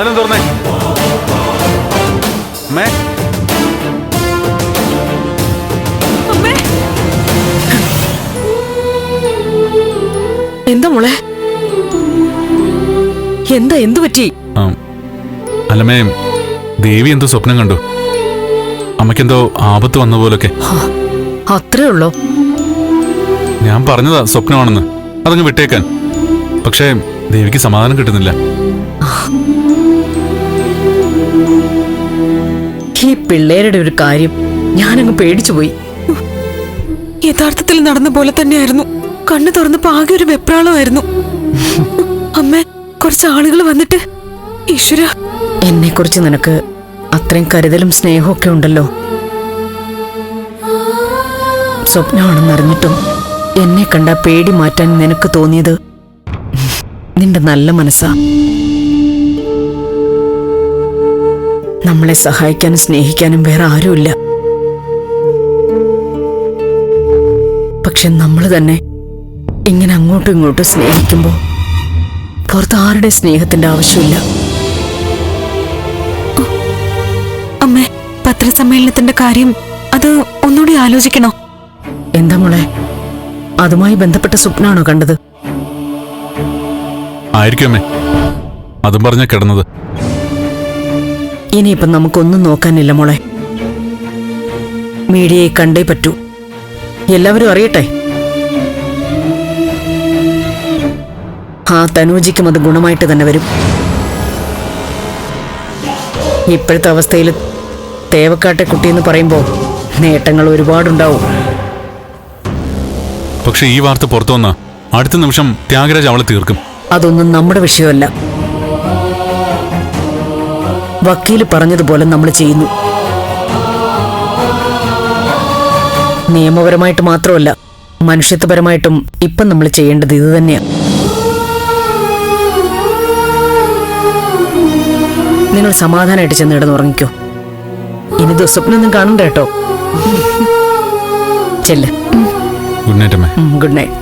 വാതിലും തുറന്നേ. അമ്മേ. എന്താ മോളെ? എന്താ എന്തു പറ്റി? ആ, അല്ലമ്മേ ദേവി എന്തോ സ്വപ്നം കണ്ടു. അമ്മയ്ക്കെന്തോ ആപത്ത് വന്ന പോലൊക്കെ അത്രേ ഉള്ളോ? ഞാൻ പറഞ്ഞതാ സ്വപ്നമാണെന്ന്. അതങ്ങ് വിട്ടേക്കാൻ. പക്ഷേ ദേവിക്ക് സമാധാനം കിട്ടുന്നില്ല. ഈ പിള്ളേരുടെ ഒരു കാര്യം ഞാനങ്ങ് പേടിച്ചു പോയി. യഥാർത്ഥത്തിൽ നടന്ന പോലെ തന്നെയായിരുന്നു. കണ്ണു തുറന്നപ്പോ ആകെ ഒരു വെപ്രാളമായിരുന്നു. അമ്മ കുറച്ച് ആളുകൾ വന്നിട്ട്. ഈശ്വര. എന്നെ കുറിച്ച് നിനക്ക് അത്രയും കരുതലും സ്നേഹവും ഒക്കെ ഉണ്ടല്ലോ. സ്വപ്നമാണെന്നറിഞ്ഞിട്ടും എന്നെ കണ്ട പേടി മാറ്റാൻ നിനക്ക് തോന്നിയത് നിന്റെ നല്ല മനസ്സാ. നമ്മളെ സഹായിക്കാനും സ്നേഹിക്കാനും വേറെ ആരുമില്ല. പക്ഷെ നമ്മൾ തന്നെ ഇങ്ങനെ അങ്ങോട്ടും ഇങ്ങോട്ടും സ്നേഹിക്കുമ്പോൾ പുറത്ത് ആരുടെ സ്നേഹത്തിന്റെ ആവശ്യമില്ല അമ്മേ പത്രസമ്മേളനത്തിന്റെ കാര്യം അത് ഒന്നുകൂടി ആലോചിക്കണോ? എന്താ മോളെ? അതുമായി ബന്ധപ്പെട്ട സ്വപ്നാണോ കണ്ടത്? ആയിരിക്കും അമ്മേ. അതും പറഞ്ഞ കിടന്നത്. ഇനിയിപ്പം നമുക്കൊന്നും നോക്കാനില്ല മോളെ. മീഡിയയെ കണ്ടേ പറ്റൂ. എല്ലാവരും അറിയട്ടെ? ആ തനൂജിക്കും അത് ഗുണമായിട്ട് തന്നെ വരും. ഇപ്പോഴത്തെ അവസ്ഥയിൽ തേവക്കാട്ടെ കുട്ടിയെന്ന് പറയുമ്പോൾ നേട്ടങ്ങൾ ഒരുപാടുണ്ടാവും. പക്ഷെ ഈ വാർത്ത പുറത്തു വന്ന അടുത്ത നിമിഷം ത്യാഗരാജ് അവളെ തീർക്കും. അതൊന്നും നമ്മുടെ വിഷയമല്ല. വക്കീൽ പറഞ്ഞതുപോലെ നമ്മൾ ചെയ്യുന്നു. നിയമപരമായിട്ട് മാത്രമല്ല മനുഷ്യത്വപരമായിട്ടും ഇപ്പം നമ്മൾ ചെയ്യേണ്ടത് ഇത് തന്നെയാണ് നിങ്ങൾ സമാധാനമായിട്ട് ചെന്ന് ഇടന്ന് ഉറങ്ങിക്കോ. ഇനി ദുസ്വപ്നൊന്നും കാണണ്ട കേട്ടോ. ചെല്ല. Good night good night